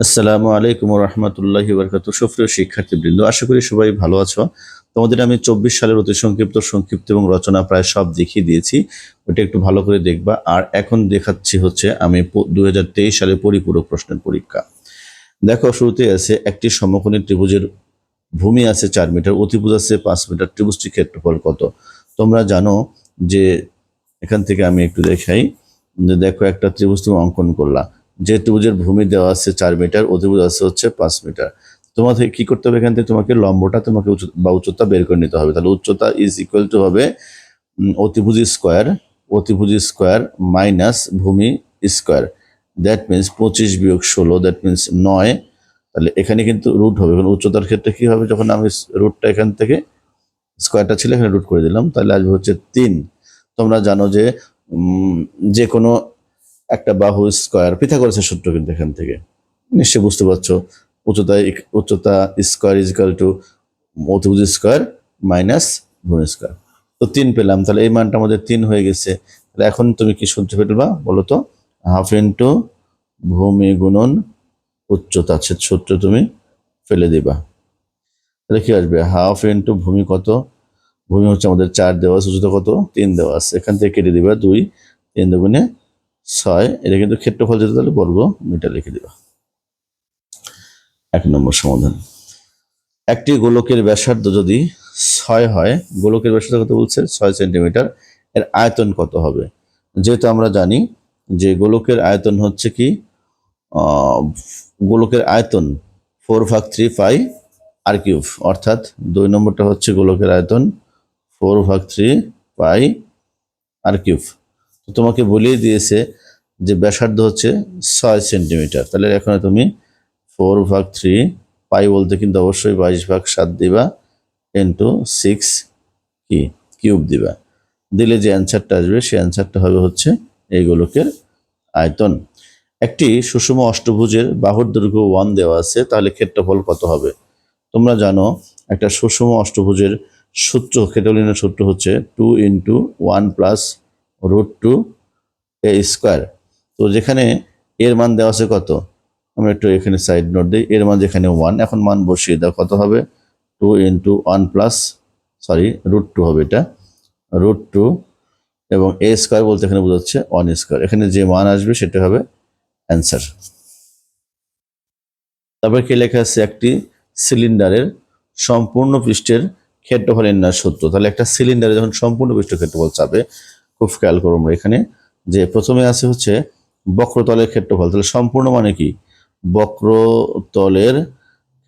আসসালামু আলাইকুম রহমতুল্লাহি বরকাত সুপ্রিয় শিক্ষার্থীবৃন্দ, আশা করি সবাই ভালো আছো। তোমাদের আমি চব্বিশ সালের অতি সংক্ষিপ্ত সংক্ষিপ্ত এবং রচনা প্রায় সব দেখিয়ে দিয়েছি। ওটা একটু ভালো করে দেখবা। আর এখন দেখাচ্ছি হচ্ছে আমি দু হাজার তেইশ সালে পরিপূরক প্রশ্নের পরীক্ষা। দেখো, শুরুতে আছে একটি সমকোণী ত্রিভুজের ভূমি আছে চার মিটার, অতিভুজ আছে পাঁচ মিটার, ত্রিভুজটির ক্ষেত্রফল কত? তোমরা জানো যে এখান থেকে আমি একটু দেখাই। যে দেখো, একটা ত্রিভুজ তুমি অঙ্কন করলা। যে ত্রিভুজের ভূমি দেওয়া আছে চার মিটার অতিভুজ আছে হচ্ছে পাঁচ মিটার তোমাকে কি করতে হবে এখান থেকে? তোমাকে লম্বটা, তোমাকে বা উচ্চতা বের করে নিতে হবে। তাহলে উচ্চতা ইজ ইকুয়াল টু হবে অতিভুজ স্কোয়ার অতিভুজ স্কোয়ার মাইনাস ভূমি স্কোয়ার দ্যাট মিন্স পঁচিশ বিয়োগ ষোলো দ্যাট মিন্স নয়। তাহলে এখানে কিন্তু রুট হবে। এখন উচ্চতার ক্ষেত্রে কি হবে? যখন আমি রুটটা এখান থেকে স্কোয়ারটা ছিল, এখানে রুট করে দিলাম। তাহলে আসবে হচ্ছে তিন। তোমরা জানো যে যে কোনো একটা বাহু স্কোয়ার, পিথাগোরাসের সূত্র কিন্তু এখান থেকে। নিশ্চয়ই বুঝতে পারছ, উচ্চতা উচ্চতা স্কোয়ার ইজ ইকাল টু অতিভুজ স্কোয়ার মাইনাস ভূমি স্কোয়ার। তো তিন পেলাম, তাহলে এই মানটা আমাদের তিন হয়ে গেছে। তাহলে এখন তুমি কি সূত্র ফেলবা বলো তো? হাফ ইন্টু ভূমি গুণন উচ্চতা আছে সূত্র তুমি ফেলে দিবা। তাহলে কি আসবে? হাফ ইন্টু ভূমি কত? ভূমি হচ্ছে আমাদের চার দেওয়া আছে উচ্চতা কত? তিন দেওয়া আছে। এখান থেকে কেটে দিবা দুই, তিন দুগুণে ছয়, এটা কিন্তু ক্ষেত্রফল যেতে তাহলে বর্গ মিটার লিখে দিবা। এক নম্বর সমাধান। একটি গোলকের ব্যাসার্ধ যদি ছয় হয়, গোলকের ব্যাসার্ধ কত বলছে? ছয় সেন্টিমিটার। এর আয়তন কত হবে? যেহেতু আমরা জানি যে গোলকের আয়তন হচ্ছে কি গোলকের আয়তন ফোর ভাগ থ্রি পাই আর কিউব, অর্থাৎ দুই নম্বরটা হচ্ছে গোলকের আয়তন ফোর ভাগ থ্রি পাই আর কিউব। তোমাকে বলেই দিয়েছে যে ব্যাসার্ধ হচ্ছে ছয় সেন্টিমিটার। তাহলে এখানে তুমি ফোর ভাগ থ্রি পাই বলতে কিন্তু অবশ্যই বাইশ ভাগ সাত দিবা ইন্টু সিক্স কি? কিউব দিবা। দিলে যে অ্যান্সারটা আসবে, সেই অ্যান্সারটা হবে হচ্ছে এই গোলকের আয়তন। একটি সুষম অষ্টভুজের বাহুর দৈর্ঘ্য ওয়ান দেওয়া আছে, তাহলে ক্ষেত্রফল কত হবে? তোমরা জানো, একটা সুষম অষ্টভুজের সূত্র, ক্ষেত্রফলের সূত্র হচ্ছে two into one plus root two A square তো যেখানে এর মান দেওয়া আছে কত? আমরা একটু এখানে সাইড নোট দিই। এর মান যেখানে ওয়ান এখন মান বসিয়ে দাও কত হবে? Two into one plus sorry root two হবে এটা। রুট টু এবং এ স্কোয়ার বলতে এখানে বোঝাচ্ছে ওয়ান স্কোয়ার এখানে যে মান আসবে সেটা হবে অ্যান্সার তারপরে কি লেখা আছে? একটি সিলিন্ডারের সম্পূর্ণ পৃষ্ঠের ক্ষেত্রফল নির্ণয় সূত্র। তাহলে একটা সিলিন্ডারে যখন সম্পূর্ণ পৃষ্ঠ ক্ষেত্রফল চাবে খুব খেয়াল করব আমরা এখানে, যে প্রথমে আছে হচ্ছে বক্রতলের ক্ষেত্রফল। তাহলে সম্পূর্ণ মানে কি? বক্রতলের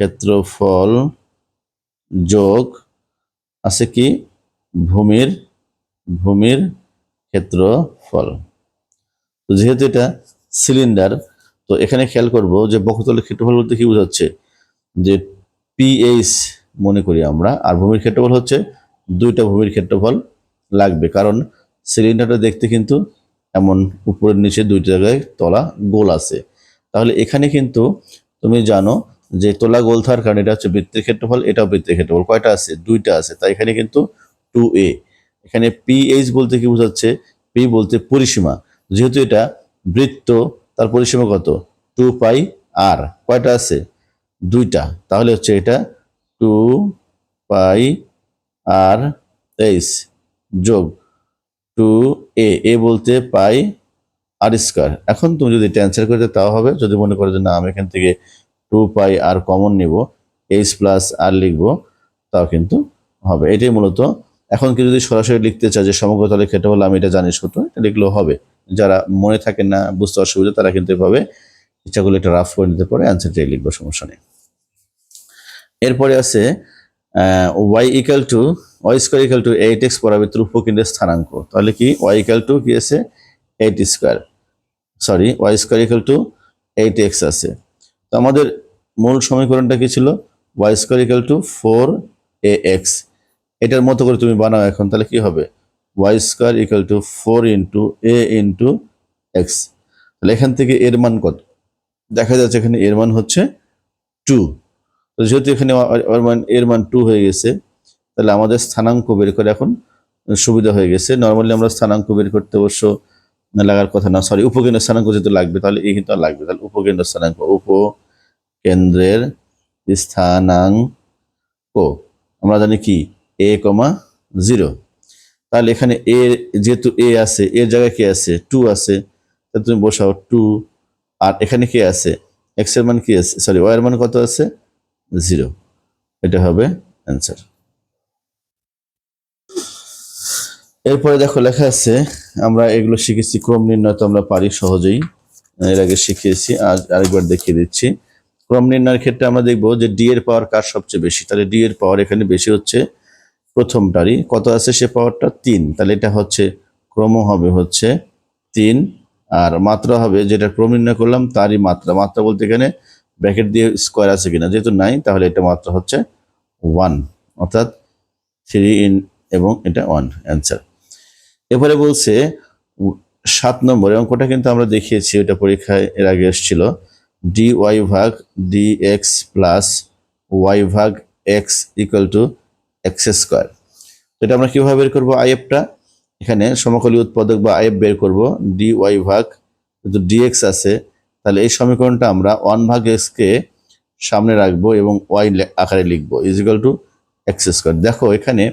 ক্ষেত্রফল যোগ আছে কি? ভূমির ভূমির ক্ষেত্রফল। তো যেহেতু এটা সিলিন্ডার, তো এখানে খেয়াল করব যে বক্রতলের ক্ষেত্রফল বলতে কি বোঝাচ্ছে? যে পিএইচ মনে করি আমরা, আর ভূমির ক্ষেত্রফল হচ্ছে দুইটা ভূমির ক্ষেত্রফল লাগবে। কারণ সিলিন্ডারটা দেখতে কিন্তু এমন উপরের নিচে দুইটা জায়গায় তলা গোল আছে। তাহলে এখানে কিন্তু তুমি জানো যে তোলা গোল থাকার কারণে এটা হচ্ছে বৃত্তের ক্ষেত্রফল, এটাও বৃত্তের ক্ষেত্রফল। কয়টা আছে? দুইটা আছে। তাই এখানে কিন্তু টু এ এখানে পিএইচ বলতে কি বোঝাচ্ছে? পি বলতে পরিসীমা। যেহেতু এটা বৃত্ত, তার পরিসীমা কত? টু পাই আর কয়টা আছে? দুইটা। তাহলে হচ্ছে এটা টু পাই আর এইচ যোগ টু এ এ বলতে পাই আর স্কোয়ার এখন তুমি যদি এটা করতে তাও হবে। যদি মনে করো যে না, আমি এখান থেকে টু পাই আর কমন নিব এইচ প্লাস আর লিখব, তাও কিন্তু হবে। এটাই মূলত। এখন কি যদি সরাসরি লিখতে চাই যে সমগ্র তলের ক্ষেত্রফল আমি এটা জানি সূত্র এটা লিখলেও হবে। যারা মনে থাকে না, বুঝতে অসুবিধা, তারা কিন্তু এভাবে ইচ্ছা করলে একটা রাফ করে নিতে পারে অ্যান্সারটাই লিখব, সমস্যা নেই। এরপরে আছে y equal to y square equal to eight x পরাবৃত্তর উপকেন্দ্রের স্থানাঙ্ক। তাহলে কি? ওয়াই ইকাল টু কি আছে? Eight square sorry y square equal to eight x আছে। তো আমাদের মূল সমীকরণটা কি ছিল? Y square equal to four A x এটার মতো করে তুমি বানাও এখন, তাহলে কি হবে? Y square equal to four into A into x তাহলে এখান থেকে এর মান কত? দেখা যাচ্ছে এখানে এর মান হচ্ছে টু তো যেহেতু এখানে এর মান টু হয়ে গেছে তাহলে আমাদের স্থানাঙ্ক বের করে এখন সুবিধা হয়ে গেছে। নর্মালি আমরা স্থানাঙ্ক বের করতে অবশ্য লাগার কথা না। সরি উপকেন্দ্র স্থানাঙ্ক যেহেতু লাগবে, তাহলে এই কিন্তু লাগবে। তাহলে উপকেন্দ্র স্থানাঙ্ক উপ কেন্দ্রের স্থানাঙ্ক, আমরা জানি কি? এ কমা জিরো তাহলে এখানে এ যেহেতু এ আছে এর জায়গায় কে আছে? টু আছে। তাহলে তুমি বসাও টু আর এখানে কে আছে? এক্সের মান কি আছে? সরি ওয়াই এর মান কত আছে? জিরো এটা হবে অ্যান্সার এরপরে দেখো লেখা আছে, আমরা এগুলো শিখেছি, ক্রম নির্ণয় তো আমরা পারি সহজেই। এর আগে শিখিয়েছি, আজ আরেকবার দেখিয়ে দিচ্ছি। ক্রম নির্ণয়ের ক্ষেত্রে আমরা দেখব যে ডি এর পাওয়ার কার সবচেয়ে বেশি? তাহলে ডি এর পাওয়ার এখানে বেশি হচ্ছে প্রথমটারই। কত আছে সে পাওয়ারটা তিন। তাহলে এটা হচ্ছে, ক্রম হবে হচ্ছে তিন। আর মাত্রা হবে, যেটা ক্রম নির্ণয় করলাম, তারই মাত্রা। মাত্রা বলতে এখানে ব্র্যাকেট দিয়ে স্কোয়ার আছে কিনা। যেহেতু নাই, তাহলে এটা মাত্রা হচ্ছে ওয়ান অর্থাৎ থ্রি ইন এবং এটা ওয়ান অ্যান্সার এরপরে বলছে, সাত নম্বর অঙ্কটা কিন্তু আমরা দেখিয়েছি ওটা পরীক্ষায় এর আগে এসেছিল ডি ওয়াই ভাগ ডি এক্স প্লাস ওয়াই ভাগ x equal to x square তো এটা আমরা কীভাবে বের করব আইএফটা এখানে সমকলী উৎপাদক বা আইএফ বের করব ডি ওয়াই ভাগ, যেহেতু ডিএক্স আছে, তাহলে এই সমীকরণটা আমরা ওয়ান ভাগ এক্সকে সামনে রাখব এবং ওয়াই আকারে লিখব ইজিক্যাল টু এক্স স্কোয়ার দেখো, এখানে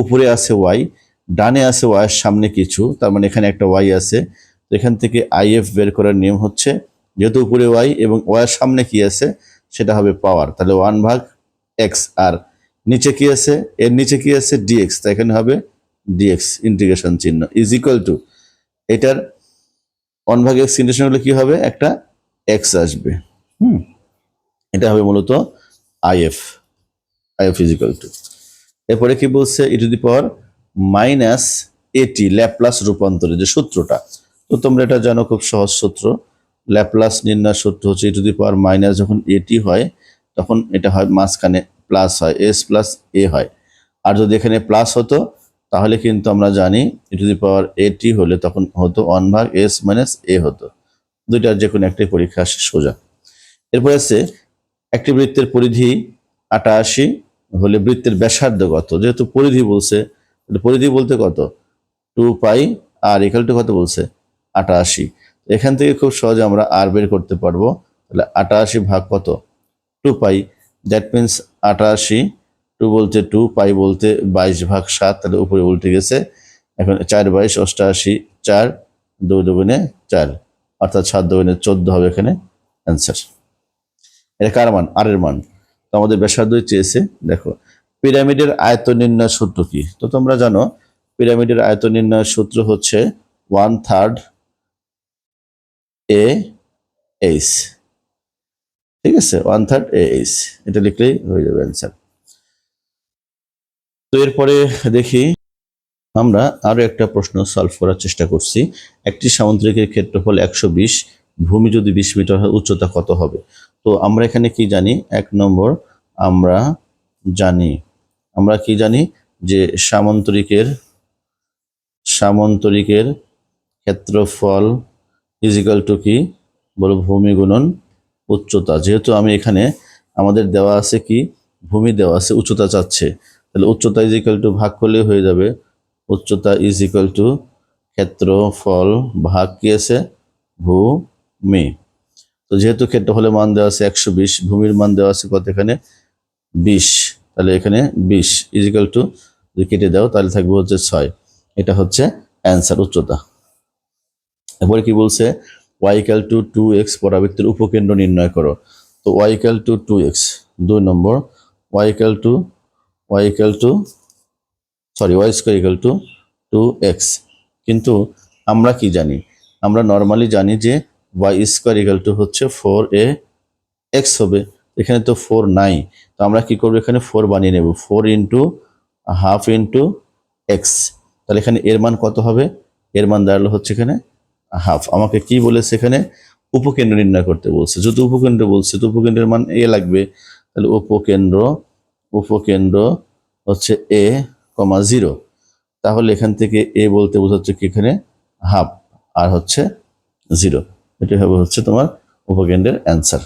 উপরে আছে ওয়াই ডানে আছে ওয়াইয়ের সামনে কিছু, তার মানে এখানে একটা ওয়াই আছে। তো এখান থেকে আইএফ বের করার নিয়ম হচ্ছে, যেহেতু উপরে ওয়াই এবং ওয়াইয়ের সামনে কি আছে, সেটা হবে পাওয়ার। তাহলে ওয়ান ভাগ এক্স আর নিচে কি আছে, এর নিচে কি আছে ডিএক্স তা এখানে হবে ডিএক্স ইন্টিগ্রেশন চিহ্ন ইজ ইকুয়াল টু এটার ওয়ান ভাগ এক্স ইন্টিগ্রেশন হলে কি হবে, একটা এক্স আসবে। হুম, এটা হবে মূলত I IF IF is equal to এরপরে কি বলছে E to the power minus এটি ল্যাপ্লাস রূপান্তরের যে সূত্রটা। তো তোমরা এটা জানো, খুব সহজ সূত্র। ল্যাপ্লাস নির্ণয় সূত্র হচ্ছে ই টু দি পাওয়ার মাইনাস যখন এটি হয়, তখন এটা হয় মাঝখানে প্লাস হয় এস প্লাস এ হয়। আর যদি এখানে প্লাস হতো, তাহলে কিন্তু আমরা জানি ই টু দি পাওয়ার এটি হলে তখন হতো ওয়ান ভাগ এস মাইনাস এ হতো। দুইটার যে কোনো একটাই পরীক্ষা আসে সোজা। এরপর আছে, একটি বৃত্তের পরিধি আটাশি হলে বৃত্তের ব্যাসার্ধ কত? যেহেতু পরিধি বলছে পরিধি বলতে কত? টু পাই আর এখাল টু কত বলছে? আটাশি। এখান থেকে খুব সহজে আমরা আর বের করতে পারব। তাহলে আটাশি ভাগ কত? Two pi. দ্যাট মিন্স আটাশি। টু বলতে টু, পাই বলতে বাইশ ভাগ সাত, তাহলে উপরে উল্টে গেছে। এখন চার বাইশ, অষ্টাশি, চার, দুই দুগুণে চার। অর্থাৎ সাত দুগুণে চোদ্দ হবে এখানে অ্যান্সার এটা কার মান? আর এর মান। তো আমাদের ব্যাসার্ধই চেয়েছে, দেখো। পিরামিডের আয়তন নির্ণয় সূত্র কি? তো তোমরা জানো, পিরামিডের আয়তন নির্ণয় সূত্র হচ্ছে ওয়ান থার্ড এ এইচ ঠিক আছে? ওয়ান থার্ড এ এইচ এটা লিখলেই হয়ে যাবে অ্যান্সার তো এরপরে দেখি, আমরা আরও একটা প্রশ্ন সলভ করার চেষ্টা করছি। একটি সামুদ্রিকের ক্ষেত্রফল একশো বিশ, ভূমি যদি বিশ মিটার হয়, উচ্চতা কত হবে? তো আমরা এখানে কি জানি? এক নম্বর আমরা জানি আমরা কি জানি যে সামন্তরিকের সামন্তরিকের ক্ষেত্রফল ইজিক্যাল টু কি? বলো ভূমি গুণন উচ্চতা। যেহেতু আমি এখানে আমাদের দেওয়া আছে কি? ভূমি দেওয়া আছে, উচ্চতা চাচ্ছে। তাহলে উচ্চতা ইজিক্যাল টু ভাগ করলে হয়ে যাবে। উচ্চতা ইজিক্যাল টু ক্ষেত্রফল ভাগ কি আছে? ভূমি। তো যেহেতু ক্ষেত্রফলের মান দেওয়া আছে একশো বিশ, ভূমির মান দেওয়া আছে কত এখানে? বিশ। তাহলে এখানে বিশ ইজিক্যাল টু যদি কেটে দাও, তাহলে থাকবে হচ্ছে ছয়। এটা হচ্ছে অ্যান্সার উচ্চতা। এরপরে কি বলছে? Y equal to two x পরাবৃত্তের উপকেন্দ্র নির্ণয় করো। তো y equal to two x দুই নম্বর y equal to y equal to sorry y square equal to two x কিন্তু আমরা কি জানি? আমরা নর্মালি জানি যে ওয়াই স্কোয়ার ইকাল টু হচ্ছে ফোর এ এক্স হবে। এখানে তো ফোর নাই, তো আমরা কি করব এখানে ফোর বানিয়ে নেব। Four into half into x তাহলে এখানে এর মান কত হবে? এর মান দাঁড়াল হচ্ছে এখানে হাফ আমাকে কি বলেছে এখানে? উপকেন্দ্র নির্ণয় করতে বলছে। যদি উপকেন্দ্র বলছে, তো উপকেন্দ্রের মান এ লাগবে। তাহলে উপকেন্দ্র উপকেন্দ্র হচ্ছে এ কমা জিরো তাহলে এখান থেকে এ বলতে বোঝাচ্ছে কি এখানে? হাফ আর হচ্ছে জিরো এটি হবে হচ্ছে তোমার উপকেন্দ্রের অ্যান্সার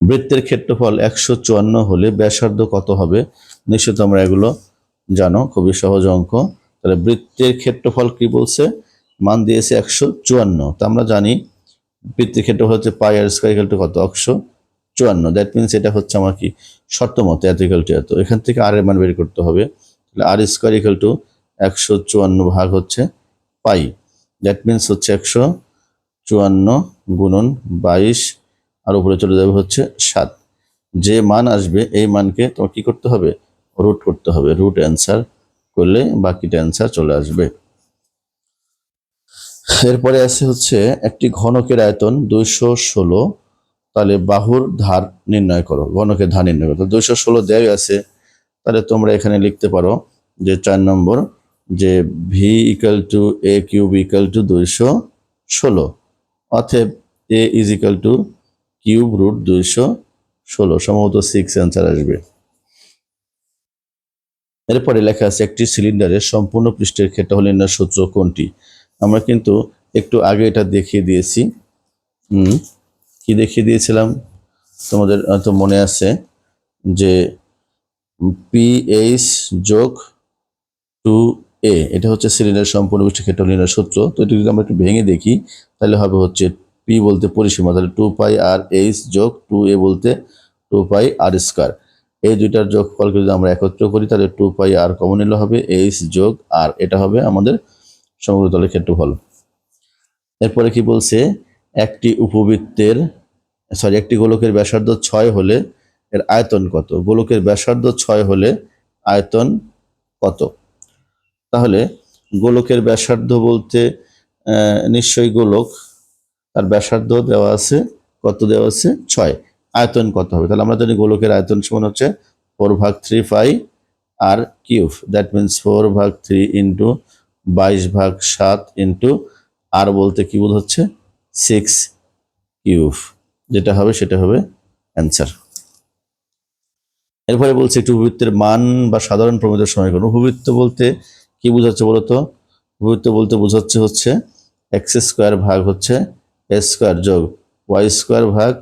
বৃত্তের ক্ষেত্রফল একশো চুয়ান্ন হলে ব্যাসার্ধ কত হবে? নিশ্চয় তোমরা এগুলো জানো, খুবই সহজ অঙ্ক। তাহলে বৃত্তের ক্ষেত্রফল কি বলছে? মান দিয়েছে একশো চুয়ান্ন। তা আমরা জানি বৃত্তের ক্ষেত্রফল হচ্ছে পাই আর স্কোয়ার টু কত? একশো চুয়ান্ন। দ্যাট মিনস এটা হচ্ছে আমার কি? শর্ত মতো এত ইকাল টু এত। এখান থেকে আর এর মান বের করতে হবে। তাহলে আর স্কোয়ার ইকাল টু একশো চুয়ান্ন ভাগ হচ্ছে পাই। দ্যাট মিনস হচ্ছে একশো চুয়ান্ন গুণন বাইশ আর উপরে চলে যাবে হচ্ছে সাত। যে মান আসবে, এই মানকে তোমার কি করতে হবে? রুট করতে হবে। রুট অ্যান্সার করলে বাকিটা অ্যান্সার চলে আসবে। এরপরে আছে হচ্ছে একটি ঘনকের আয়তন দুইশো ষোলো। তাহলে বাহুর ধার নির্ণয় করো, ঘনকের ধার নির্ণয় করো। দুইশো ষোলো দেয় আছে। তাহলে তোমরা এখানে লিখতে পারো যে চার নম্বর, যে v equal to A cube equal to দুইশো ষোলো। অতএব A is equal to cube root দুইশো ষোলো, সম্ভবত সিক্স অ্যান্সার আসবে। এরপরে লেখা আছে, একটি সিলিন্ডারের সম্পূর্ণ পৃষ্ঠের ক্ষেত্র ক্ষেত্রফল নির্ণয় সূত্র কোনটি? আমরা কিন্তু একটু আগে এটা দেখিয়ে দিয়েছি। কি দেখিয়ে দিয়েছিলাম? তোমাদের হয়তো মনে আছে যে পিএইচ যোগ টু এ এটা হচ্ছে সিলিন্ডার সম্পূর্ণ পৃষ্ঠের ক্ষেত্রফল নির্ণয় সূত্র। তো এটা যদি আমরা একটু ভেঙে দেখি, তাহলে হবে হচ্ছে পি বলতে পরিসীমা, তাহলে টু পাই আর এইচ যোগ টু এ বলতে টু পাই আর স্কোয়ার এই দুইটার যোগফলকে যদি আমরা একত্র করি, তাহলে টু পাই আর কমন নিলে হবে এইচ যোগ আর এটা হবে আমাদের সমগ্র তলের ক্ষেত্রফল। এরপরে কি বলছে? একটি উপবৃত্তের সরি একটি গোলকের ব্যাসার্ধ ছয় হলে এর আয়তন কত? গোলকের ব্যাসার্ধ ছয় হলে আয়তন কত? তাহলে গোলকের ব্যাসার্ধ বলতে নিশ্চয়ই গোলক তার ব্যাসার্ধ দেওয়া আছে, কত দেওয়া আছে? ছয়। আয়তন কত হবে? তাহলে আমরা জানি গোলকের আয়তন সমান হচ্ছে ফোর ভাগ three pi r cube that means four ভাগ থ্রি ইন্টু বাইশ ভাগ সাত ইন্টু আর বলতে কি হচ্ছে সিক্স কিউব যেটা হবে সেটা হবে অ্যান্সার এরপরে বলছে একটু উপবৃত্তের মান বা সাধারণ প্রমিতের সমীকরণ। উপবৃত্ত বলতে কি বোঝাচ্ছে বলতো? উপবৃত্ত বলতে বোঝাচ্ছে হচ্ছে এক্স স্কোয়ার ভাগ হচ্ছে স্কোয়ার যোগ ওয়াই স্কোয়ার ভাগ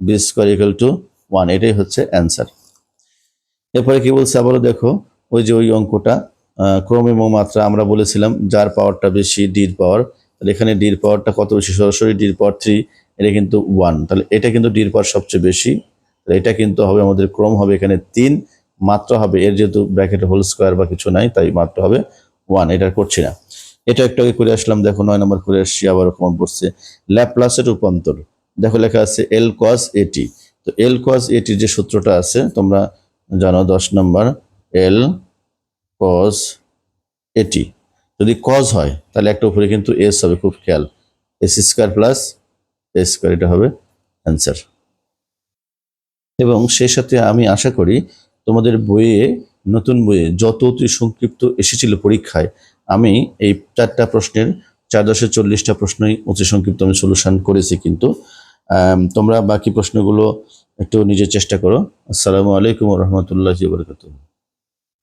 b square equal to one এটাই হচ্ছে অ্যান্সার এরপরে কি বলছে? আবারও দেখো, ওই যে ওই অঙ্কটা ক্রম এবং মাত্রা, আমরা বলেছিলাম যার পাওয়ারটা বেশি ডির পাওয়ার তাহলে এখানে ডির পাওয়ারটা কত বেশি? সরাসরি ডির পাওয়ার থ্রি এটা কিন্তু ওয়ান তাহলে এটা কিন্তু ডির পাওয়ার সবচেয়ে বেশি, তাহলে এটা কিন্তু হবে আমাদের ক্রম হবে এখানে তিন, মাত্রা হবে, এর যেহেতু ব্র্যাকেট হোল স্কোয়ার বা কিছু নাই, তাই মাত্রা হবে ওয়ান এটা করছি না। এটা একটু আগে করে আসলাম, দেখো নয় নম্বর করে আসছি, আবার কমন পড়ছে। ল্যাপ্লাসের রূপান্তর। দেখো লেখা আছে এল কস এটি তো এল কস এটির যে সূত্রটা আছে, তোমরা জানো দশ নম্বর এল কস এটি যদি কজ হয়, তাহলে একটা উপরে কিন্তু এস হবে, খুব খেয়াল। S square plus S square এটা হবে অ্যান্সার এবং সেই সাথে আমি আশা করি তোমাদের বইয়ে, নতুন বইয়ে যত অতি সংক্ষিপ্ত এসেছিল পরীক্ষায় আমি এই চারটা প্রশ্নের চার দশে চল্লিশটা প্রশ্নই অতি সংক্ষিপ্ত আমি সলিউশন করেছি কিন্তু তোমরা বাকি প্রশ্নগুলো একটু নিজের চেষ্টা করো। আসসালামু আলাইকুম রহমতুল্লাহ বরকাতুহ।